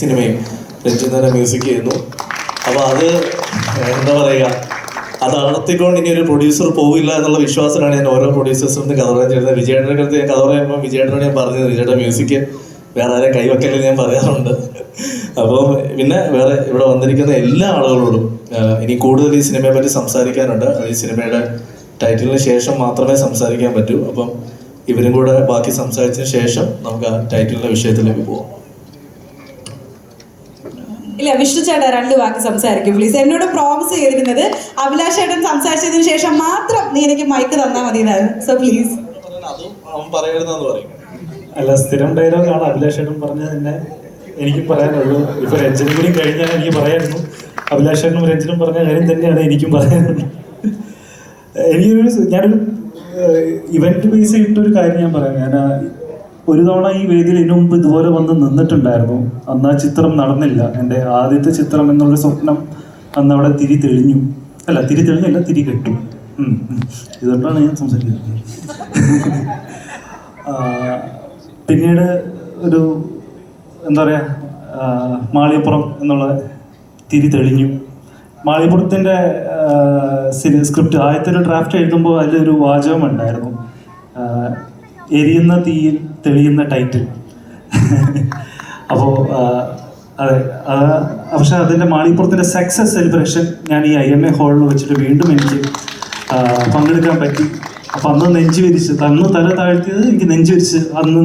സിനിമയും രഞ്ജിത്ത് മ്യൂസിക് ചെയ്യുന്നു. അപ്പോൾ അത് എന്താ പറയുക അത് അളർത്തിക്കൊണ്ട് ഇനി ഒരു പ്രൊഡ്യൂസർ പോവില്ല എന്നുള്ള വിശ്വാസത്തിലാണ് ഞാൻ ഓരോ പ്രൊഡ്യൂസേഴ്സും കഥ പറയാൻ ചെയ്യുന്നത്. വിജയേടന്റെ അടുത്ത് ഞാൻ കഥ പറയുമ്പോൾ വിജയേട്ടനോട് ഞാൻ പറഞ്ഞത് വിജയുടെ മ്യൂസിക് വേറെ ആരെയും കൈവക്കലിൽ ഞാൻ പറയാറുണ്ട്. അപ്പോൾ പിന്നെ വേറെ ഇവിടെ വന്നിരിക്കുന്ന എല്ലാ ആളുകളോടും ഇനി കൂടുതൽ ഈ സിനിമയെ പറ്റി സംസാരിക്കാനുണ്ട്. ഈ സിനിമയുടെ ടൈറ്റിലിന് ശേഷം മാത്രമേ സംസാരിക്കാൻ പറ്റൂ. അപ്പം ഇവരും കൂടെ ബാക്കി സംസാരിച്ചതിന് ശേഷം നമുക്ക് ആ ടൈറ്റിലിന്റെ വിഷയത്തിലേക്ക് പോവാം. ഇല്ല വിഷ്ണു ചേട്ടാ രണ്ട് വാക്ക് സംസാരിക്കും പ്ലീസ് എന്നോട് പ്രോമിസ് ചെയ്തിരുന്നത് അഭിലാഷ് ചേട്ടൻ സംസാരിച്ചതിന് ശേഷം മാത്രം നീ എനിക്ക് മൈക്ക് തന്നാൽ മതി സോ പ്ലീസ് അല്ല സ്ഥിരം ഡയലോഗാണ് അഭിലാഷേട്ടൻ പറഞ്ഞത് തന്നെ. എനിക്കും പറയാനുള്ളൂ. ഇപ്പൊ രഞ്ജനും കൂടി കഴിഞ്ഞാൽ എനിക്ക് പറയായിരുന്നു അഭിലാഷേട്ടനും രഞ്ജനും പറഞ്ഞ കാര്യം തന്നെയാണ് എനിക്കും പറയാനുള്ളത്. എനിക്കൊരു ഞാനൊരു ഇവന്റ് ബേസ് ചെയ്തിട്ടൊരു കാര്യം ഞാൻ പറയാം. ഞാൻ ഒരു തവണ ഈ വേദിയിൽ ഇതിനു മുമ്പ് ഇതുപോലെ വന്ന് നിന്നിട്ടുണ്ടായിരുന്നു. അന്ന് ആ ചിത്രം നടന്നില്ല. എന്റെ ആദ്യത്തെ ചിത്രം എന്നുള്ള സ്വപ്നം അന്ന് അവിടെ തിരി തെളിഞ്ഞു. അല്ല തിരി തെളിഞ്ഞല്ല തിരി കെട്ടു. ഇതുകൊണ്ടാണ് ഞാൻ സംസാരിക്കുന്നത്. പിന്നീട് ഒരു എന്താ പറയുക മാളിയപ്പുറം എന്നുള്ള തിരി തെളിഞ്ഞു. മാളിയപ്പുറത്തിന്റെ സ്ക്രിപ്റ്റ് ആദ്യത്തെ ഒരു ഡ്രാഫ്റ്റ് എഴുതുമ്പോൾ അതിലൊരു വാചകം ഉണ്ടായിരുന്നു എരിയുന്ന തീയിൽ തെളിയുന്ന ടൈറ്റിൽ അപ്പോൾ അതെ പക്ഷെ അതിന്റെ മാളിപ്പുറത്തിന്റെ സക്സസ് സെലിബ്രേഷൻ ഞാൻ ഈ ഐ എം എ ഹാളിൽ വെച്ചിട്ട് വീണ്ടും എനിക്ക് പങ്കെടുക്കാൻ പറ്റി. അപ്പം അന്ന് നെഞ്ചു വിരിച്ച് അന്ന് തല താഴ്ത്തിയത് എനിക്ക് നെഞ്ചു വിരിച്ച് അന്ന്